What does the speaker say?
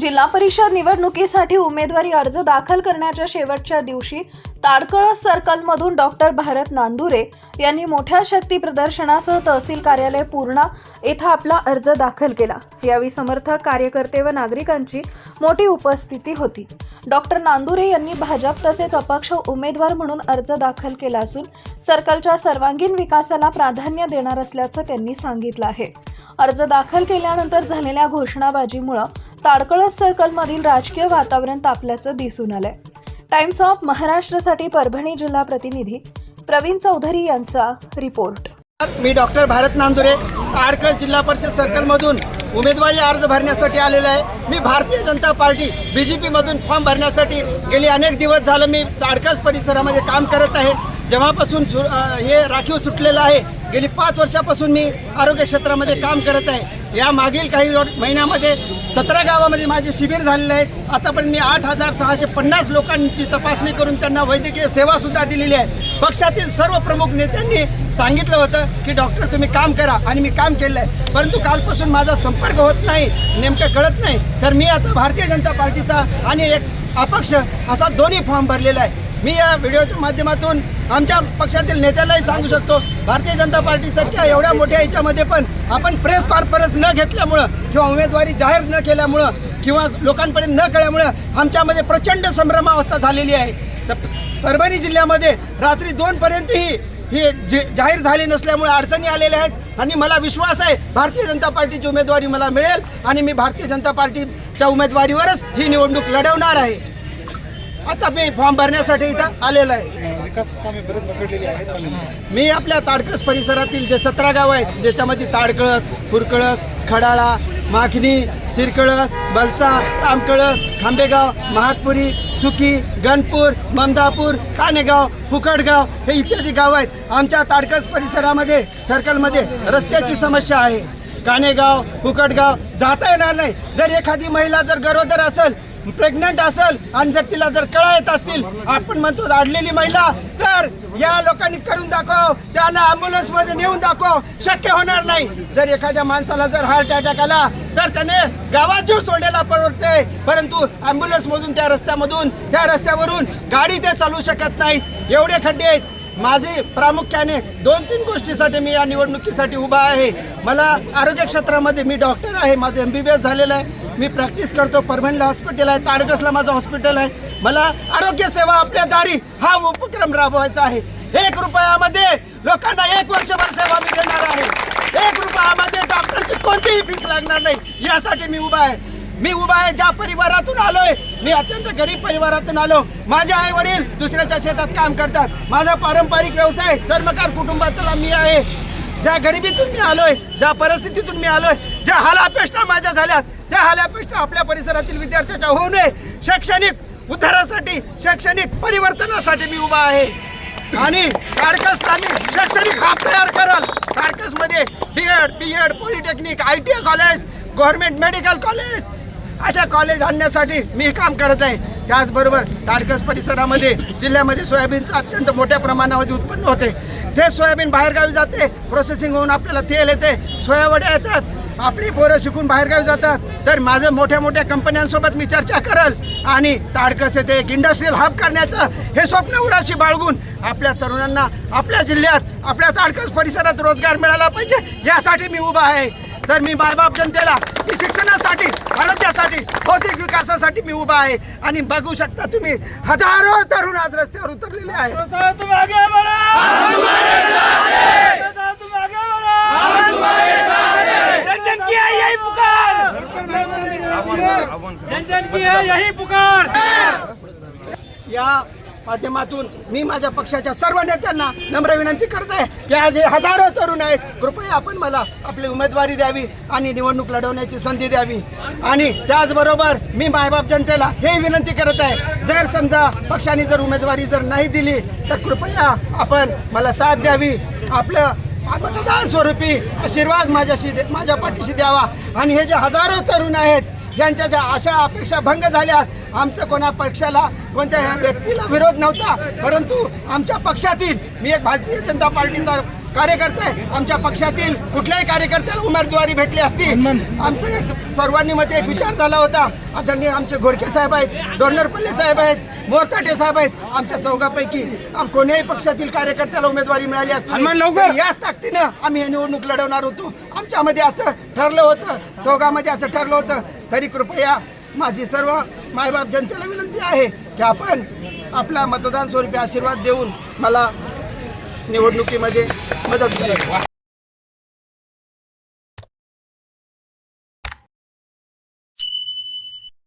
जिल्हा परिषद निवडणुकीसाठी उमेदवारी अर्ज दाखल करण्याच्या शेवटच्या दिवशी ताडकळस सर्कलमधून डॉक्टर भारत नांदुरे यांनी मोठ्या शक्ती प्रदर्शनासह तहसील कार्यालय पूर्णा येथे आपला अर्ज दाखल केला. यावेळी समर्थक कार्यकर्ते व नागरिकांची मोठी उपस्थिती होती. डॉक्टर नांदुरे यांनी भाजप तसेच अपक्ष उमेदवार म्हणून अर्ज दाखल केला असून सर्कलच्या सर्वांगीण विकासाला प्राधान्य देणार असल्याचं त्यांनी सांगितलं आहे. अर्ज दाखल केल्यानंतर झालेल्या घोषणाबाजीमुळं ताडकळस सर्कलमधील राजकीय वातावरण तापल्याचं दिसून आलंय. टाइम्स ऑफ महाराष्ट्रसाठी परभणी जिल्हा प्रतिनिधी प्रवीण चौधरी यांचा रिपोर्ट. मी डॉक्टर भारत नांदुरे ताडकळस जिल्हा परिषद सर्कलमधून उमेदवारी अर्ज भरण्यासाठी आलेलो आहे. मी Bharatiya Janata party B J पीमधून form भरण्यासाठी गेली अनेक दिवस झालं. मी ताडकळस परिसरामध्ये काम करत आहे. जेव्हापासून सु हे राखीव सुटलेलं आहे गेली पाच वर्षापासून मी आरोग्य क्षेत्रामध्ये काम करत आहे. या मागील काही महिन्यामध्ये सतरा गावामध्ये माझे शिबिर झालेले आहेत. आतापर्यंत मी आठ हजार सहाशे पन्नास लोकांची तपासणी करून त्यांना वैद्यकीय सेवासुद्धा दिलेली आहे. पक्षातील सर्व प्रमुख नेत्यांनी सांगितलं होतं की डॉक्टर तुम्ही काम करा. आणि मी काम केलं आहे. परंतु कालपासून माझा संपर्क होत नाही नेमकं कळत नाही. तर मी आता भारतीय जनता पार्टीचा आणि एक अपक्ष असा दोन्ही फॉर्म भरलेला आहे. मी या व्हिडिओच्या माध्यमातून आमच्या पक्षातील नेत्यालाही सांगू शकतो भारतीय जनता पार्टीसारख्या एवढ्या मोठ्या याच्यामध्ये पण आपण प्रेस कॉन्फरन्स न घेतल्यामुळं किंवा उमेदवारी जाहीर न केल्यामुळं किंवा लोकांपर्यंत न कळल्यामुळं आमच्यामध्ये प्रचंड संभ्रमावस्था झालेली आहे. तर परभणी जिल्ह्यामध्ये रात्री दोनपर्यंतही ही जे जाहीर झाली नसल्यामुळे अडचणी आलेल्या आहेत आणि मला विश्वास आहे भारतीय जनता पार्टीची उमेदवारी मला मिळेल आणि मी भारतीय जनता पार्टीच्या उमेदवारीवरच ही निवडणूक लढवणार आहे. आता मी फॉर्म भरण्यासाठी इथं आलेलो आहे. विकास कामे बरेच रखडलेली आहेत पण मी आपल्या ताडकस परिसरातील जे सतरा गाव आहेत ज्याच्यामध्ये ताडकळस फुरकळस खडाळा माखणी सिरकळस बलसा तामकळस खांबेगाव महातपुरी सुकी गणपूर ममदापूर कानेगाव फुकटगाव हे इत्यादी गाव आहेत. आमच्या ताडकस परिसरामध्ये सर्कलमध्ये रस्त्याची समस्या आहे. कानेगाव फुकटगाव जाता येणार नाही. जर एखादी महिला जर गरोदर असेल प्रेग्नंट असेल आणि जर तिला जर कळा येत असतील आपण म्हणतो अडलेली महिला तर या लोकांनी करून दाखव त्यांना अँब्युलन्समध्ये नेऊन दाखव. शक्य होणार नाही. जर एखाद्या माणसाला जर हार्ट अटॅक आला तर त्याने गावात सोडायला परवडते परंतु अँब्युलन्स मधून त्या रस्त्यामधून त्या रस्त्यावरून गाडी ते चालू शकत नाही एवढे खड्डे आहेत. माझे प्रामुख्याने दोन तीन गोष्टीसाठी मी या निवडणुकीसाठी उभा आहे. मला आरोग्य क्षेत्रामध्ये मी डॉक्टर आहे. माझं एम बी बी एस झालेलं आहे. मी प्रॅक्टिस करतो. परभणीला हॉस्पिटल आहे ताडगसला माझं हॉस्पिटल आहे. मला आरोग्य सेवा आपल्या दारी हा उपक्रम राबवायचा आहे. एक रुपयामध्ये लोकांना एक वर्षभर सेवा मी देणार आहे. एक रुपयामध्ये डॉक्टरची कोणतीही फीस लागणार नाही. यासाठी मी उभा आहे. मी उभा आहे ज्या परिवारातून आलोय मी अत्यंत गरीब परिवारातून आलो. माझे आई वडील दुसऱ्याच्या शेतात काम करतात. माझा पारंपरिक व्यवसाय चर्मकार कुटुंबातला मी आहे. ज्या गरिबीतून मी आलोय ज्या परिस्थितीतून मी आलोय ज्या हालापेष्टा माझ्या झाल्या त्या हालापेष्टा आपल्या परिसरातील विद्यार्थ्याच्या होऊ नये. शैक्षणिक उद्धारासाठी शैक्षणिक परिवर्तनासाठी मी उभा आहे. आणि ताडकसतानी शैक्षणिक हाब तयार कराल. ताडकसमध्ये B Ed B Ed polytechnic I T I college government medical college अशा कॉलेज आणण्यासाठी मी काम करत आहे. त्याचबरोबर ताडकस परिसरामध्ये जिल्ह्यामध्ये सोयाबीनचं अत्यंत मोठ्या प्रमाणामध्ये उत्पन्न होते. ते सोयाबीन बाहेरगावी जाते प्रोसेसिंग होऊन आपल्याला तेल येते सोयावड्या येतात आपली पोरं शिकून बाहेरगावी जातात. तर माझं मोठ्या मोठ्या कंपन्यांसोबत मी चर्चा करल. आणि ताडकस येते एक इंडस्ट्रीयल हब करण्याचं हे स्वप्न उराशी बाळगून आपल्या तरुणांना आपल्या जिल्ह्यात आपल्या ताडकस परिसरात रोजगार मिळाला पाहिजे यासाठी मी उभा आहे. तर मी मायबाप जनतेला मी शिक्षणासाठी आरोग्यासाठी भौतिक विकासासाठी मी उभा आहे. आणि बघू शकता तुम्ही हजारो तरुण आज रस्त्यावर उतरलेले आहेत. यही पुकार. या माध्यमातून मी माझ्या पक्षाच्या सर्व नेत्यांना नम्र विनंती करत आहे की आज हे हजारो तरुण आहेत. कृपया आपण मला आपली उमेदवारी द्यावी आणि निवडणूक लढवण्याची संधी द्यावी. आणि त्याचबरोबर मी मायबाप जनतेला हे विनंती करत आहे जर समजा पक्षाने जर उमेदवारी जर नाही दिली तर कृपया आपण मला साथ द्यावी. आपलं मतदान स्वरूपी आशीर्वाद माझ्याशी दे- माझ्या पाठीशी द्यावा. आणि हे जे हजारो तरुण आहेत यांच्या ज्या आशा अपेक्षा भंग झाल्या आमचं कोणा पक्षाला कोणत्या ह्या व्यक्तीला विरोध नव्हता. परंतु आमच्या पक्षातील मी एक भारतीय जनता पार्टीचा कार्यकर्ते आमच्या पक्षातील कुठल्याही कार्यकर्त्याला उमेदवारी भेटली असती. आमचं एक सर्वांनी मध्ये एक विचार झाला होता. आदरणीय आमचे घोडके साहेब आहेत डोनरपल्ले साहेब आहेत मोरताटे साहेब आहेत. आमच्या चौघापैकी कोण्याही पक्षातील कार्यकर्त्याला उमेदवारी मिळाली असती. याच ताकदीनं आम्ही ही निवडणूक लढवणार होतो. आमच्यामध्ये असं ठरलं होतं चौघामध्ये असं ठरलं होतं. तरी कृपया माझी सर्व मायबाप जनतेला विनंती आहे की आपण आपला मतदान स्वरूपी आशीर्वाद देऊन मला निवडणुकीमध्ये मदत करा